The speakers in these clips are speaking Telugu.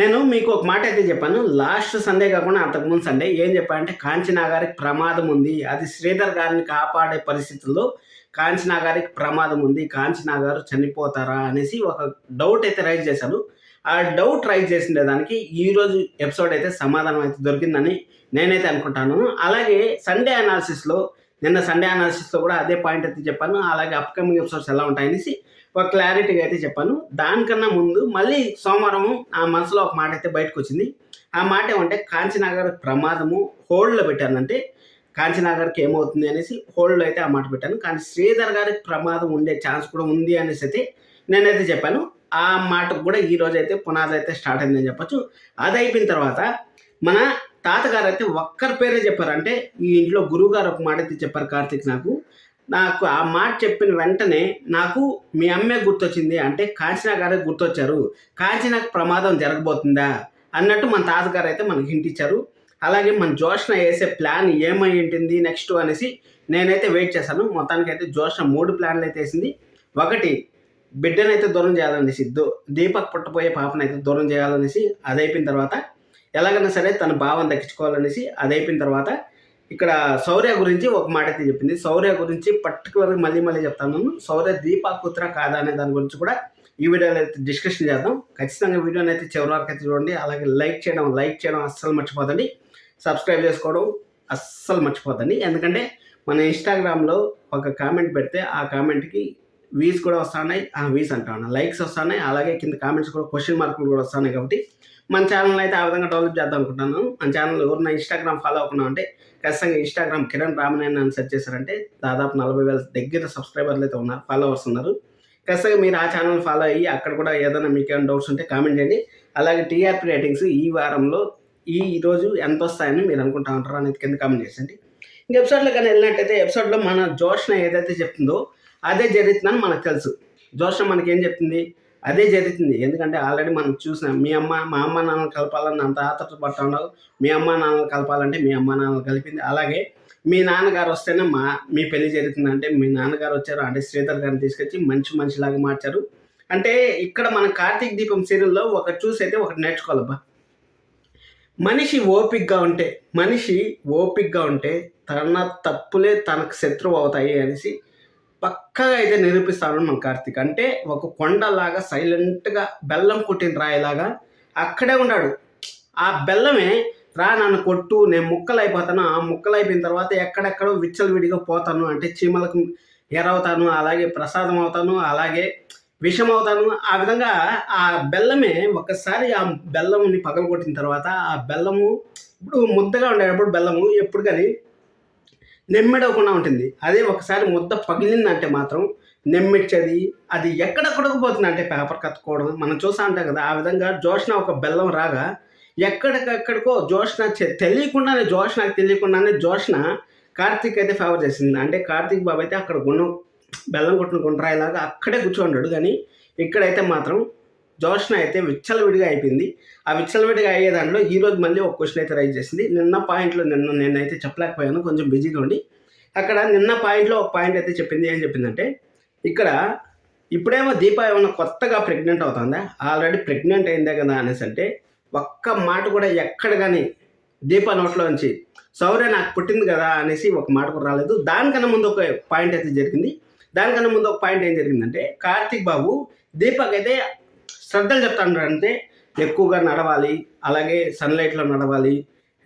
నేను మీకు ఒక మాట అయితే చెప్పాను. లాస్ట్ సండే కాకుండా అంతకుముందు సండే ఏం చెప్పానంటే కాంచనా గారికి ప్రమాదం ఉంది. అది శ్రీధర్ గారిని కాపాడే పరిస్థితుల్లో కాంచనా గారికి ప్రమాదం ఉంది. కాంచనా గారు చనిపోతారా అనేసి ఒక డౌట్ అయితే రైజ్ చేశాను ఆ డౌట్ రైజ్ చేసిన దానికి ఈరోజు ఎపిసోడ్ అయితే సమాధానం అయితే దొరికిందని నేనైతే అనుకుంటాను. అలాగే సండే అనాలిసిస్లో నిన్న సండే అనాలిసిస్లో కూడా అదే పాయింట్ అయితే చెప్పాను. అలాగే అప్కమింగ్ ఎపిసోడ్స్ ఎలా ఉంటాయనేసి ఒక క్లారిటీగా అయితే చెప్పాను. దానికన్నా ముందు మళ్ళీ సోమవారం ఆ మనసులో ఒక మాట అయితే బయటకు వచ్చింది. ఆ మాట ఏమంటే కాంచీనగర్ ప్రమాదము హోల్డ్లో పెట్టానంటే కాంచీనగర్కి ఏమవుతుంది అనేసి హోల్డ్లో అయితే ఆ మాట పెట్టాను. కానీ శ్రీధర్ గారికి ప్రమాదం ఉండే ఛాన్స్ కూడా ఉంది అనేసి అయితే నేనైతే చెప్పాను. ఆ మాటకు కూడా ఈ అయితే పునాది అయితే స్టార్ట్ అయిందని చెప్పొచ్చు. అది అయిపోయిన తర్వాత మన తాతగారు అయితే ఒక్కరి పేరే చెప్పారు. అంటే ఈ ఇంట్లో గురువుగారు ఒక మాట అయితే చెప్పారు కార్తీక్ నాకు. నాకు ఆ మాట చెప్పిన వెంటనే నాకు మీ అమ్మే గుర్తొచ్చింది. అంటే కాంచనా గారే గుర్తొచ్చారు. కాంచనాకు ప్రమాదం జరగబోతుందా అన్నట్టు మన తాతగారు అయితే మనకి హింట్ ఇచ్చారు. అలాగే మన జోష్న వేసే ప్లాన్ ఏమై ఉంటుంది నెక్స్ట్ అనేసి నేనైతే వెయిట్ చేశాను. మొత్తానికి అయితే జోష్న మూడు ప్లాన్లు అయితే వేసింది. ఒకటి బిడ్డనైతే దూరం చేయాలనేసి దో దీపక్ పుట్టపోయే పాపనైతే దూరం చేయాలనేసి అది అయిపోయిన తర్వాత ఎలాగైనా సరే తన భావం దక్కించుకోవాలనేసి అది అయిపోయిన తర్వాత ఇక్కడ శౌర్య గురించి ఒక మాట అయితే చెప్పింది. శౌర్య గురించి పర్టికులర్గా మళ్ళీ మళ్ళీ చెప్తాను. శౌర్య దీపా కూతురా కాదా అనే దాని గురించి కూడా ఈ వీడియోలో అయితే డిస్కషన్ చేద్దాం. ఖచ్చితంగా వీడియోని అయితే చివరి వరకు అయితే చూడండి. అలాగే లైక్ చేయడం లైక్ చేయడం అస్సలు మర్చిపోదండి. సబ్స్క్రైబ్ చేసుకోవడం అస్సలు మర్చిపోద్దండి ఎందుకంటే మన ఇన్స్టాగ్రామ్లో ఒక కామెంట్ పెడితే ఆ కామెంట్కి వీస్ కూడా వస్తున్నాయి ఆ వీస్ అంటాను లైక్స్ వస్తున్నాయి అలాగే కింద కామెంట్స్ కూడా క్వశ్చన్ మార్కులు కూడా వస్తున్నాయి కాబట్టి మన ఛానల్ అయితే ఆ విధంగా డెవలప్ చేద్దాం అనుకుంటున్నాను. మన ఛానల్ ఎవరైనా ఇన్స్టాగ్రామ్ ఫాలో అవ్వకుండా అంటే ఖచ్చితంగా ఇన్స్టాగ్రామ్ కిరణ్ రామనేని అని సెర్చ్ చేశారంటే దాదాపు నలభై వేల దగ్గర సబ్స్క్రైబర్లు అయితే ఉన్నారు ఫాలోవర్స్ ఉన్నారు. ఖచ్చితంగా మీరు ఆ ఛానల్ ఫాలో అయ్యి అక్కడ కూడా ఏదైనా మీకు ఏమైనా డౌట్స్ ఉంటే కామెంట్ చేయండి. అలాగే టీఆర్పీ రేటింగ్స్ ఈ వారంలో ఈ రోజు ఎంత వస్తాయని మీరు అనుకుంటా ఉంటారు అనేది కింద కామెంట్ చేసండి ఇంక ఎపిసోడ్లో కానీ వెళ్ళినట్టయితే ఎపిసోడ్లో మన జోష్న ఏదైతే చెప్తుందో అదే జరుగుతుందని మనకు తెలుసు. జోష్న మనకి ఏం చెప్తుంది? అదే జరుగుతుంది. ఎందుకంటే ఆల్రెడీ మనం చూసినాం మీ అమ్మ మా అమ్మ నాన్నలు కలపాలని అంత ఆతృత పడుతున్నావు మీ అమ్మ నాన్నలు కలపాలంటే మీ అమ్మ నాన్నలు కలిపింది. అలాగే మీ నాన్నగారు వస్తేనే మా మీ పెళ్ళి జరుగుతుందంటే మీ నాన్నగారు వచ్చారు అంటే శ్రీధర్ గారిని తీసుకొచ్చి మంచి మనిషిలాగా మార్చారు. అంటే ఇక్కడ మన కార్తీక్ దీపం సీరియల్లో ఒకటి చూసి అయితే ఒకటి నేర్చుకోవాలబ్బా. మనిషి ఓపిక్గా ఉంటే మనిషి ఓపిక్గా ఉంటే తన తప్పులే తనకు శత్రువు అవుతాయి అనేసి పక్కగా అయితే నిరూపిస్తాడు మన కార్తీక్. అంటే ఒక కొండలాగా సైలెంట్గా బెల్లం కొట్టిన రాయిలాగా అక్కడే ఉన్నాడు. ఆ బెల్లమే రా నన్ను కొట్టు నేను ముక్కలు అయిపోతాను ఆ ముక్కలు అయిపోయిన తర్వాత ఎక్కడెక్కడో విచ్చలవిడిగా పోతాను. అంటే చీమలకు ఎరవుతాను అలాగే ప్రసాదం అవుతాను అలాగే విషం అవుతాను. ఆ విధంగా ఆ బెల్లమే ఒక్కసారి ఆ బెల్లంని పగలగొట్టిన తర్వాత ఆ బెల్లము ఇప్పుడు ముద్దగా ఉండేటప్పుడు బెల్లము ఎప్పుడు కానీ నెమ్మిడవకుండా ఉంటుంది. అదే ఒకసారి ముద్ద పగిలిందంటే మాత్రం నెమ్మిడ్చేది అది ఎక్కడెక్కడికి పోతుంది అంటే పేపర్ కత్తుకోవడం. మనం చూసా ఉంటాం కదా ఆ విధంగా జోష్న ఒక బెల్లం రాగా ఎక్కడికెక్కడికో జోష్న తెలియకుండానే జోష్నకి తెలియకుండానే జోష్న కార్తీక్ అయితే ఫేవర్ చేసింది. అంటే కార్తీక్ బాబు అయితే అక్కడ గుణం బెల్లం కొట్టిన గుండ్రాయిలాగా అక్కడే కూర్చోండాడు. కానీ ఇక్కడైతే మాత్రం జోష్న అయితే విచ్చలవిడిగా అయిపోయింది. ఆ విచ్చలవిడిగా అయ్యే దాంట్లో ఈ రోజు మళ్ళీ ఒక క్వశ్చన్ అయితే రైజ్ చేసింది. నిన్న పాయింట్లో నిన్న నేనైతే చెప్పలేకపోయాను కొంచెం బిజీగా ఉండి. అక్కడ నిన్న పాయింట్లో ఒక పాయింట్ అయితే చెప్పింది. ఏం చెప్పిందంటే ఇక్కడ ఇప్పుడేమో దీప ఏమైనా కొత్తగా ప్రెగ్నెంట్ అవుతుందా? ఆల్రెడీ ప్రెగ్నెంట్ అయిందే కదా అనేసి అంటే ఒక్క మాట కూడా ఎక్కడ కానీ దీప నోట్లో నుంచి సౌర్య నాకు పుట్టింది కదా అనేసి ఒక మాట కూడా రాలేదు. దానికన్నా ముందు ఒక పాయింట్ అయితే జరిగింది. దానికన్నా ముందు ఒక పాయింట్ ఏం జరిగిందంటే కార్తీక్ బాబు దీపక్ అయితే శ్రద్ధలు చెప్తాడంటే ఎక్కువగా నడవాలి అలాగే సన్లైట్లో నడవాలి.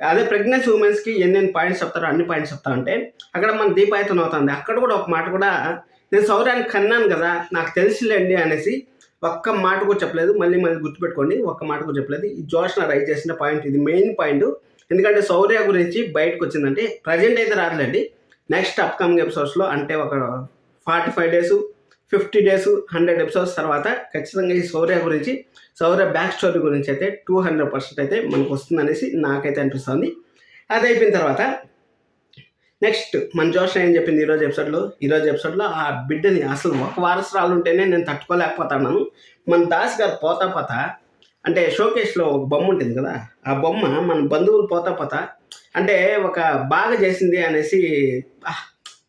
అదే ప్రెగ్నెన్సీ ఉమెన్స్కి ఎన్నెన్ని పాయింట్స్ చెప్తారో అన్ని పాయింట్స్ చెప్తా అంటే అక్కడ మన దీపాయతం అవుతుంది. అక్కడ కూడా ఒక మాట కూడా నేను సౌర్యానికి కన్నాను కదా నాకు తెలిసిలేండి అనేసి ఒక్క మాట కూడా చెప్పలేదు. మళ్ళీ మళ్ళీ గుర్తుపెట్టుకోండి ఒక్క మాట కూడా చెప్పలేదు. ఈ జోష్న రైట్ చేసిన పాయింట్ ఇది మెయిన్ పాయింట్ ఎందుకంటే సౌర్య గురించి బయటకు వచ్చిందంటే ప్రజెంట్ అయితే రాదులేండి. నెక్స్ట్ అప్కమింగ్ ఎపిసోడ్స్లో అంటే ఒక forty five days fifty days hundred episodes తర్వాత ఖచ్చితంగా ఈ శౌర్య గురించి శౌర్య బ్యాక్ స్టోరీ గురించి అయితే టూ హండ్రెడ్ పర్సెంట్ అయితే మనకు వస్తుందనేసి నాకైతే అనిపిస్తుంది. అది అయిపోయిన తర్వాత నెక్స్ట్ మన జోష్ ఏం చెప్పింది ఈరోజు ఎపిసోడ్లో? ఈరోజు ఎపిసోడ్లో ఆ బిడ్డని అసలు ఒక వారసురాలు ఉంటేనే నేను తట్టుకోలేకపోతున్నాను. మన దాస్ గారు పోతా పోతా అంటే షోకేస్లో ఒక బొమ్మ ఉంటుంది కదా ఆ బొమ్మ మన బంధువులు పోతా పోతా అంటే ఒక బాగా చేసింది అనేసి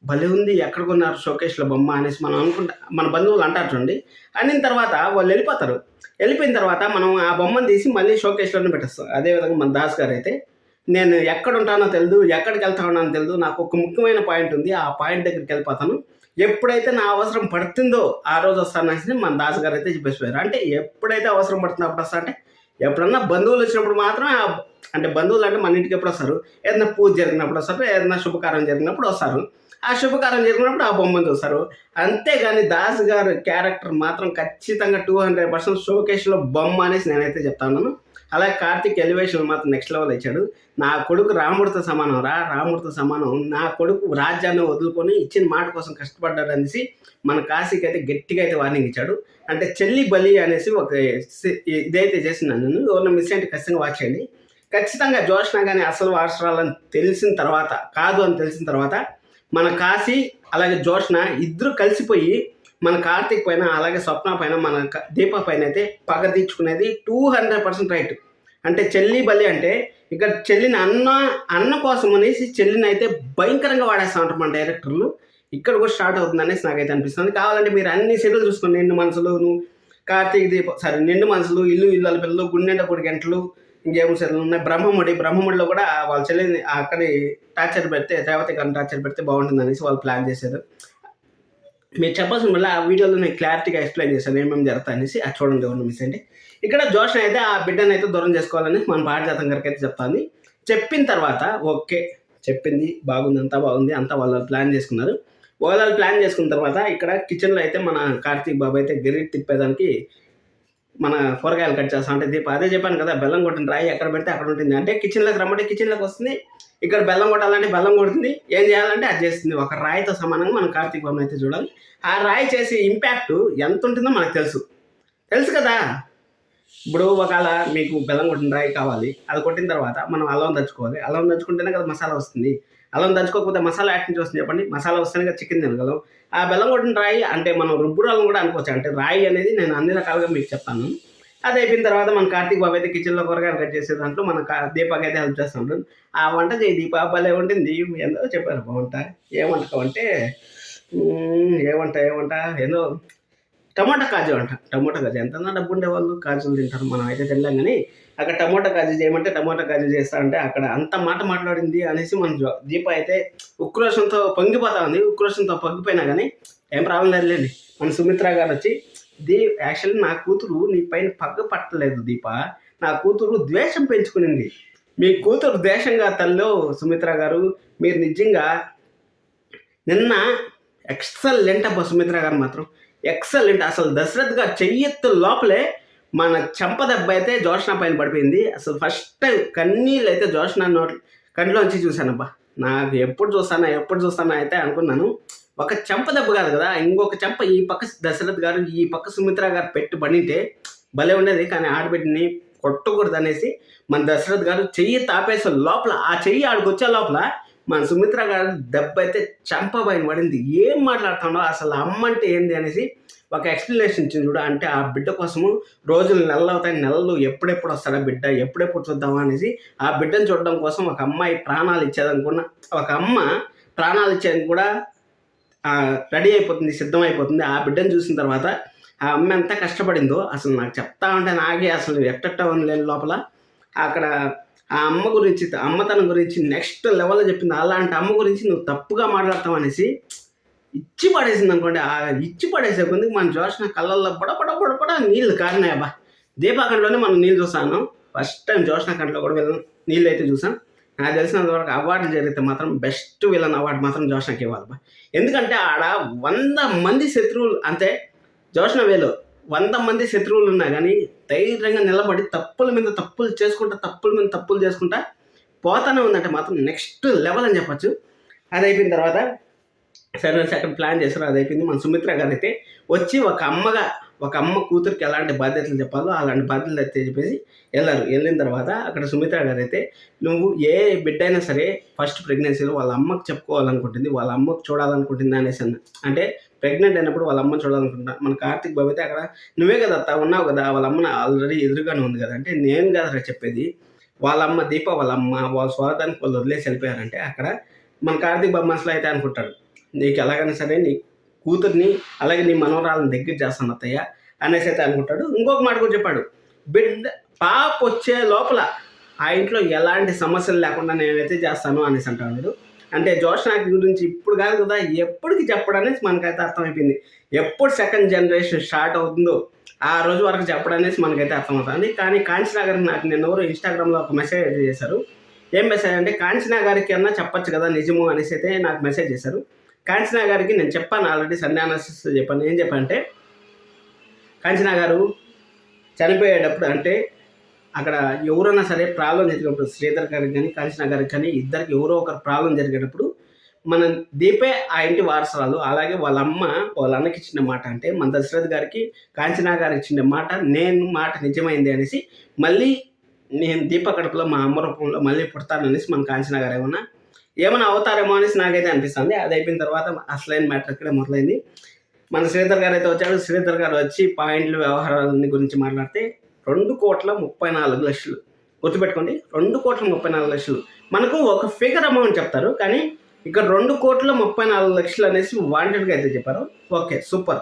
భలే ఉంది ఎక్కడ కొన్నారు షోకేష్లో బొమ్మ అనేసి మనం అనుకుంటా మన బంధువులు అంటారు చూడండి. అనిన తర్వాత వాళ్ళు వెళ్ళిపోతారు. వెళ్ళిపోయిన తర్వాత మనం ఆ బొమ్మను తీసి మళ్ళీ షోకేస్లోనే పెట్టేస్తాం. అదేవిధంగా మన దాస్ గారు అయితే నేను ఎక్కడ ఉంటానో తెలియదు ఎక్కడికి వెళ్తా ఉన్నానో తెలియదు నాకు ఒక ముఖ్యమైన పాయింట్ ఉంది ఆ పాయింట్ దగ్గరికి వెళ్ళిపోతాను. ఎప్పుడైతే నా అవసరం పడుతుందో ఆ రోజు వస్తానని మన దాస్ గారు అయితే చెప్పేసిపోయారు. అంటే ఎప్పుడైతే అవసరం పడుతుందో అప్పుడు వస్తా అంటే ఎప్పుడన్నా బంధువులు వచ్చినప్పుడు మాత్రమే అంటే బంధువులు అంటే మన ఇంటికి ఎప్పుడు వస్తారు? ఏదైనా పూజ జరిగినప్పుడు వస్తారు ఏదైనా శుభకార్యం జరిగినప్పుడు వస్తారు. ఆ శుభకార్యం చేసుకున్నప్పుడు ఆ బొమ్మను చూస్తారు. అంతేగాని దాస్ గారు క్యారెక్టర్ మాత్రం ఖచ్చితంగా టూ హండ్రెడ్ పర్సెంట్ షోకేష్లో బొమ్మ అనేసి నేనైతే చెప్తాను అలాగే కార్తిక్ ఎలివేషన్ మాత్రం నెక్స్ట్ లెవెల్ ఇచ్చాడు. నా కొడుకు రాముడితో సమానం రా రాముడితో సమానం. నా కొడుకు రాజ్యాన్ని వదులుకొని ఇచ్చిన మాట కోసం కష్టపడ్డాడు అనేసి మన కాశీకి అయితే గట్టిగా అయితే వార్నింగ్ ఇచ్చాడు. అంటే చెల్లి బలి అనేసి ఒక ఇదైతే చేసినాను నేను మిస్ అంటే ఖచ్చితంగా వాచ్ చేయండి. ఖచ్చితంగా జోష్న కానీ అసలు వారసరాలని తెలిసిన తర్వాత కాదు అని తెలిసిన తర్వాత మన కాశీ అలాగే జోష్న ఇద్దరు కలిసిపోయి మన కార్తీక్ పైన అలాగే స్వప్న పైన మన దీప పైన అయితే పగ తీర్చుకునేది టూ హండ్రెడ్ పర్సెంట్ రైట్ అంటే చెల్లి బలి అంటే ఇక్కడ చెల్లిని అన్న అన్న కోసం అనేసి చెల్లిని అయితే భయంకరంగా వాడేస్తా ఉంటారు మన డైరెక్టర్లు. ఇక్కడ కూడా స్టార్ట్ అవుతుంది అనేసి నాకైతే అనిపిస్తుంది. కావాలంటే మీరు అన్ని సీరియల్ చూసుకోండి. నిండు మనసులు కార్తీక కార్తీక్ దీప సారీ నిండు మనసులు ఇల్లు ఇల్లు పిల్లలు గుండెండ కొడి గంటలు ఇంకేం సెటిల్ ఉన్నాయి బ్రహ్మముడి బ్రహ్మముడిలో కూడా వాళ్ళ చెల్లిని అక్కడి టార్చర్ పెడితే రేవతి గారిని టార్చర్ పెడితే బాగుంటుంది అనేసి వాళ్ళు ప్లాన్ చేశారు. మీరు చెప్పాల్సిన వల్ల ఆ వీడియోలో నేను క్లారిటీగా ఎక్స్ప్లెయిన్ చేశాను ఏమేమి జరుగుతా అనేసి అది చూడండి ఎవరు మిస్ అండి ఇక్కడ జోషన్ అయితే ఆ బిడ్డను అయితే దూరం చేసుకోవాలని మన పారిజాతం గారికి అయితే చెప్తాను చెప్పిన తర్వాత ఓకే చెప్పింది బాగుంది అంతా బాగుంది అంతా వాళ్ళు ప్లాన్ చేసుకున్నారు. వాళ్ళు ప్లాన్ చేసుకున్న తర్వాత ఇక్కడ కిచెన్లో అయితే మన కార్తీక్ బాబు అయితే గిరి తిప్పేదానికి మన కూరగాయలు కట్ చేస్తాం అంటే దీప. అదే చెప్పాను కదా బెల్లం కొట్టిన రాయి ఎక్కడ పెడితే అక్కడ ఉంటుంది. అంటే కిచెన్లోకి రమ్మంటే కిచెన్లోకి వస్తుంది. ఇక్కడ బెల్లం కొట్టాలంటే బెల్లం కొడుతుంది. ఏం చేయాలంటే అది చేస్తుంది. ఒక రాయితో సమానంగా మనం కార్తీక్ బాబుని అయితే చూడాలి. ఆ రాయి చేసే ఇంపాక్ట్ ఎంత ఉంటుందో మనకు తెలుసు. తెలుసు కదా? ఇప్పుడు ఒకవేళ మీకు బెల్లం కొట్టిన రాయి కావాలి. అది కొట్టిన తర్వాత మనం అల్లం దంచుకోవాలి అల్లం దంచుకుంటేనే కదా మసాలా వస్తుంది. అల్లం దంచుకోకపోతే మసాలా యాడ్ నుంచి వస్తుంది చెప్పండి. మసాలా వస్తేనే కదా చికెన్ తినగలం. ఆ బెల్లం కొట్టిన రాయి అంటే మనం రుబ్బురాలను కూడా అనుకోవచ్చు. అంటే రాయి అనేది నేను అన్ని రకాలుగా మీకు చెప్తాను. అది అయిపోయిన తర్వాత మన కార్తీక్ బాబు అయితే కిచెన్లో కూరగాయలు కట్ చేసే దాంట్లో మన కా- దీపక్ అయితే హెల్ప్ చేస్తుంటాడు ఆ వంట చేయి దీప భలే ఉంటుంది ఏందో చెప్పారు బాగుంట. ఏ వంటకం అంటే ఏమంట ఏ వంట ఏ వంట? ఏందో టమాటా కాజు అంట. టమాటా కాజు. ఎంత డబ్బు ఉండేవాళ్ళు కాజులు తింటారు. మనం అయితే తినలేం కానీ అక్కడ టమోటా కాజు చేయమంటే టమోటా కాజు చేస్తా అంటే అక్కడ అంత మాట మాట్లాడింది అనేసి మన జో- దీప అయితే ఉక్రోషంతో పొంగిపోతా ఉంది. ఉక్రోషంతో పొంగిపోయినా కానీ ఏం ప్రాబ్లం లేదులేండి. మన సుమిత్ర గారు వచ్చి దీ యాక్చువల్లీ నా కూతురు నీ పైన పగ్గ పట్టలేదు దీప. నా కూతురు ద్వేషం పెంచుకునింది. మీ కూతురు ద్వేషంగా తల్లో సుమిత్ర గారు మీరు నిజంగా నిన్న ఎక్సలెంట్ అబ్బా సుమిత్ర గారు మాత్రం. ఎక్సలెంట్. అసలు దశరథ్ గారు చెయ్యెత్తు లోపలే మన చెంప దెబ్బ అయితే జోష్న పైన పడిపోయింది. అసలు ఫస్ట్ టైం కన్నీళ్ళు అయితే జోష్న నోట్ కంట్లోంచి చూశానబ్బా. నాకు ఎప్పుడు చూస్తానా ఎప్పుడు చూస్తానా అయితే అనుకున్నాను. ఒక చెంప దెబ్బ కాదు కదా ఇంకొక చెంప ఈ పక్క దశరథ్ గారు ఈ పక్క సుమిత్ర గారు పెట్టి పడింటే భలే ఉండేది. కానీ ఆడబిడ్డని కొట్టకూడదు అనేసి మన దశరథ్ గారు చెయ్యి తాపేసే లోపల ఆ చెయ్యి ఆడికొచ్చే లోపల మన సుమిత్ర గారు దెబ్బ అయితే చంప పైన పడింది. ఏం మాట్లాడుతున్నాడో అసలు అమ్మంటే ఏంది అనేసి ఒక ఎక్స్ప్లెనేషన్ ఇచ్చింది చూడ. అంటే ఆ బిడ్డ కోసము రోజులు నెలలు అవుతాయి నెలలు ఎప్పుడెప్పుడు వస్తాడా బిడ్డ ఎప్పుడెప్పుడు చూద్దామా అనేసి ఆ బిడ్డను చూడడం కోసం ఒక అమ్మాయి ప్రాణాలు ఇచ్చేదనుకున్న ఒక అమ్మ ప్రాణాలు ఇచ్చేది కూడా రెడీ అయిపోతుంది సిద్ధం అయిపోతుంది ఆ బిడ్డను చూసిన తర్వాత ఆ అమ్మ ఎంత కష్టపడిందో అసలు నాకు చెప్తా ఉంటే నాకే అసలు ఎట్టట్ట లేని లోపల. అక్కడ ఆ అమ్మ గురించి అమ్మతనం గురించి నెక్స్ట్ లెవెల్లో చెప్పింది. అలాంటి అమ్మ గురించి నువ్వు తప్పుగా మాట్లాడతావు అనేసి ఇచ్చి పడేసింది అనుకోండి ఆ ఇచ్చి పడేసే కొద్ది మనం చూసిన కళ్ళల్లో పొడపడ పొడపడ నీళ్ళు కారినాయి అబ్బా. మనం నీళ్ళు చూసాను ఫస్ట్ టైం జోష్న కంట్లో కూడా విలన్ నీళ్ళు అయితే చూసాం నాకు తెలిసినంత వరకు అవార్డులు జరిగితే మాత్రం బెస్ట్ విలన్ అవార్డు మాత్రం జోష్నకి ఇవ్వాలి ఎందుకంటే ఆడ వంద మంది శత్రువులు అంతే జోషణ వేలు వంద మంది శత్రువులు ఉన్నా కానీ ధైర్యంగా నిలబడి తప్పుల మీద తప్పులు చేసుకుంటా తప్పుల మీద తప్పులు చేసుకుంటా పోతానే ఉందంటే మాత్రం నెక్స్ట్ లెవెల్ అని చెప్పొచ్చు. అది అయిపోయిన తర్వాత సరే అక్కడ ప్లాన్ చేశారు. అది అయిపోయింది. మన సుమిత్ర గారు అయితే వచ్చి ఒక అమ్మగా ఒక అమ్మ కూతురికి ఎలాంటి బాధ్యతలు చెప్పాలో అలాంటి బాధ్యతలు అయితే చెప్పేసి వెళ్ళారు. వెళ్ళిన తర్వాత అక్కడ సుమిత్ర గారు అయితే నువ్వు ఏ బిడ్డ అయినా సరే ఫస్ట్ ప్రెగ్నెన్సీలో వాళ్ళ అమ్మకు చెప్పుకోవాలనుకుంటుంది వాళ్ళ అమ్మకు చూడాలనుకుంటుంది అనేసి అన్న. అంటే ప్రెగ్నెంట్ అయినప్పుడు వాళ్ళ అమ్మని చూడాలనుకుంటున్నా. మన కార్తిక్ బాబు అయితే అక్కడ నువ్వే కదా అత్త ఉన్నావు కదా వాళ్ళ అమ్మని ఆల్రెడీ ఎదురుగానే ఉంది కదా. అంటే నేను కదా చెప్పేది. వాళ్ళ అమ్మ దీప వాళ్ళ అమ్మ వాళ్ళ స్వార్థానికి వాళ్ళు వదిలేసి వెళ్ళిపోయారంటే అక్కడ మన కార్తిక్ బాబు మనసులో అయితే అనుకుంటాడు నీకు ఎలాగైనా సరే నీ కూతుర్ని అలాగే నీ మనవరాలను దగ్గర చేస్తాను అత్తయ్య అనేసి అయితే అనుకుంటాడు. ఇంకొక మాట కూడా చెప్పాడు. బిడ్డ పాప వచ్చే లోపల ఆ ఇంట్లో ఎలాంటి సమస్యలు లేకుండా నేనైతే చేస్తాను అనేసి అంటాడు అంటే జోష్నాకి గురించి ఇప్పుడు కాదు కదా ఎప్పటికి చెప్పడనేసి మనకైతే అర్థమైపోయింది. ఎప్పుడు సెకండ్ జనరేషన్ స్టార్ట్ అవుతుందో ఆ రోజు వరకు చెప్పడనేసి మనకైతే అర్థమవుతుంది. కానీ కాంచనా గారికి నాకు నిన్న ఎవరు ఇన్స్టాగ్రామ్లో ఒక మెసేజ్ అయితే చేశారు. ఏం మెసేజ్ అంటే కాంచనా గారికి అన్నా చెప్పొచ్చు కదా నిజము అనేసి అయితే నాకు మెసేజ్ చేశారు. కాంచనా గారికి నేను చెప్పాను ఆల్రెడీ సండే చెప్పాను. ఏం చెప్పంటే కాంచనా గారు చనిపోయేటప్పుడు అంటే అక్కడ ఎవరైనా సరే ప్రాబ్లం జరిగేటప్పుడు శ్రీధర్ గారికి కానీ కాంచనా గారికి కానీ ఇద్దరికి ఎవరో ఒకరు ప్రాబ్లం జరిగేటప్పుడు మన దీపే ఆ ఇంటి వారసరాలు. అలాగే వాళ్ళ అమ్మ వాళ్ళ అన్నకి ఇచ్చిన మాట అంటే మన దశరథ్ గారికి కాంచనా గారు ఇచ్చిన మాట నేను మాట నిజమైంది అనేసి మళ్ళీ నేను దీప కడుపులో మా అమ్మ రూపంలో మళ్ళీ పుడతాననేసి మన కాంచనా గారు ఏమన్నా ఏమైనా అవుతారేమో అనేసి నాకైతే అనిపిస్తుంది. అది అయిపోయిన తర్వాత అసలైన మ్యాటర్ ఇక్కడే మొదలైంది. మన శ్రీధర్ గారు అయితే వచ్చాడు. శ్రీధర్ గారు వచ్చి పాయింట్లు వ్యవహారాలని గురించి మాట్లాడితే రెండు కోట్ల ముప్పై నాలుగు లక్షలు. గుర్తుపెట్టుకోండి రెండు కోట్ల ముప్పై నాలుగు లక్షలు. మనకు ఒక ఫిగర్ అమౌంట్ చెప్తారు కానీ ఇక్కడ రెండు కోట్ల ముప్పై నాలుగు లక్షలు అనేసి వాంటెడ్గా అయితే చెప్పారు. Okay super.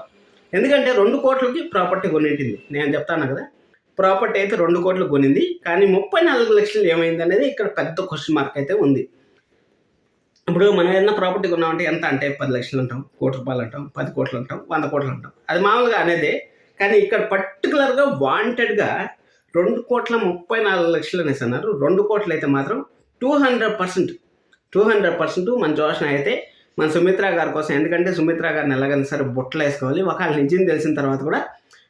ఎందుకంటే రెండు కోట్లకి ప్రాపర్టీ కొనింటింది. నేను చెప్తాను కదా ప్రాపర్టీ అయితే రెండు కోట్లు కొనింది కానీ ముప్పై నాలుగు లక్షలు ఏమైంది అనేది ఇక్కడ పెద్ద క్వశ్చన్ మార్క్ అయితే ఉంది. ఇప్పుడు మనం ఏదైనా ప్రాపర్టీ కొన్నామంటే ఎంత అంటే పది లక్షలు అంటాం కోటి రూపాయలు అంటాం పది కోట్లు అంటాం వంద కోట్లు అంటాం. అది మామూలుగా అనేదే కానీ ఇక్కడ పర్టికులర్గా వాంటెడ్గా రెండు కోట్ల ముప్పై నాలుగు లక్షలు అనేసి అన్నారు. రెండు కోట్లు అయితే మాత్రం two hundred percent two hundred percent మన జోషణ అయితే మన సుమిత్ర గారి కోసం. ఎందుకంటే సుమిత్ర గారిని ఎలాగైనా సరే బుట్టలు వేసుకోవాలి. ఒకవేళ నిజం తెలిసిన తర్వాత కూడా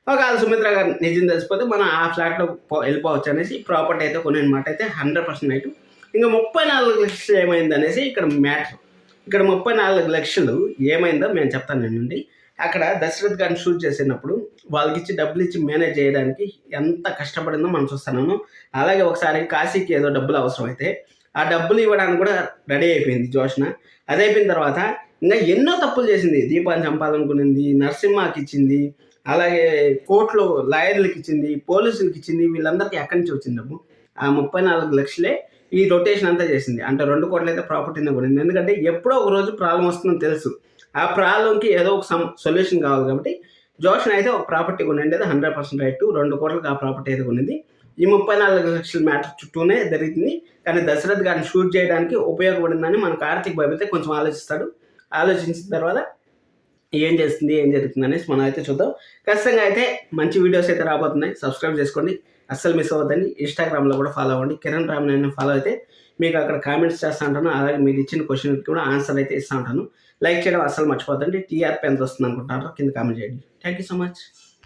ఒకవేళ సుమిత్ర గారు నిజం తెలిసిపోతే మనం ఆ ఫ్లాట్లో పో- వెళ్ళిపోవచ్చు అనేసి ప్రాపర్టీ అయితే కొనే మాట అయితే హండ్రెడ్ పర్సెంట్ అయితే ఇంకా ముప్పై నాలుగు లక్షలు ఏమైంది అనేసి ఇక్కడ మ్యాటర్. ఇక్కడ ముప్పై నాలుగు లక్షలు ఏమైందో మేము చెప్తాను నేనండి అక్కడ దశరథ్ గారిని షూట్ చేసినప్పుడు వాళ్ళకి ఇచ్చి డబ్బులు ఇచ్చి మేనేజ్ చేయడానికి ఎంత కష్టపడిందో మనం చూస్తున్నాము అలాగే ఒకసారి కాశీకి ఏదో డబ్బులు అవసరం అయితే ఆ డబ్బులు ఇవ్వడానికి కూడా రెడీ అయిపోయింది జోష్న. అది అయిపోయిన తర్వాత ఇంకా ఎన్నో తప్పులు చేసింది. దీపాన్ని చంపాలనుకునింది నరసింహకి ఇచ్చింది అలాగే కోర్టులో లాయర్లకు ఇచ్చింది పోలీసులకు ఇచ్చింది వీళ్ళందరికీ ఎక్కడి నుంచి వచ్చింది డబ్బు? ఆ ముప్పై నాలుగు లక్షలే ఈ రొటేషన్ అంతా చేసింది. అంటే రెండు కోట్లు అయితే ప్రాపర్టీని కొనింది. ఎందుకంటే ఎప్పుడో ఒక రోజు ప్రాబ్లం వస్తుందని తెలుసు. ఆ ప్రాబ్లంకి ఏదో ఒక సమ్ సొల్యూషన్ కావాలి కాబట్టి జోషన్ అయితే ఒక ప్రాపర్టీ కొనిండేది హండ్రెడ్ పర్సెంట్ రైట్ రెండు కోట్లకు ఆ ప్రాపర్టీ అయితే కొనింది. ఈ ముప్పై నాలుగు లక్షల మ్యాటర్ చుట్టూనే జరిగింది. కానీ దశరథ్ గారిని షూట్ చేయడానికి ఉపయోగపడిందని మన కార్తీక్ బాబు అయితే కొంచెం ఆలోచిస్తాడు. ఆలోచించిన తర్వాత ఏం చేస్తుంది ఏం జరుగుతుంది అనేసి మనం అయితే చూద్దాం. ఖచ్చితంగా అయితే మంచి వీడియోస్ అయితే రాబోతున్నాయి. సబ్స్క్రైబ్ చేసుకోండి. అస్సలు మిస్ అవ్వద్దండి. ఇన్స్టాగ్రామ్లో కూడా ఫాలో అవ్వండి. కిరణ్ రామ్ నేను ఫాలో అయితే మీకు అక్కడ కామెంట్స్ చేస్తూ ఉంటాను అలాగే మీరు ఇచ్చిన క్వశ్చన్కి కూడా ఆన్సర్ అయితే ఇస్తూ ఉంటాను లైక్ చేయడం అస్సలు మర్చిపోద్దండి. టీఆర్పీ ఎంత వస్తుంది అనుకుంటారో కింద కామెంట్ చేయండి. Thank you so much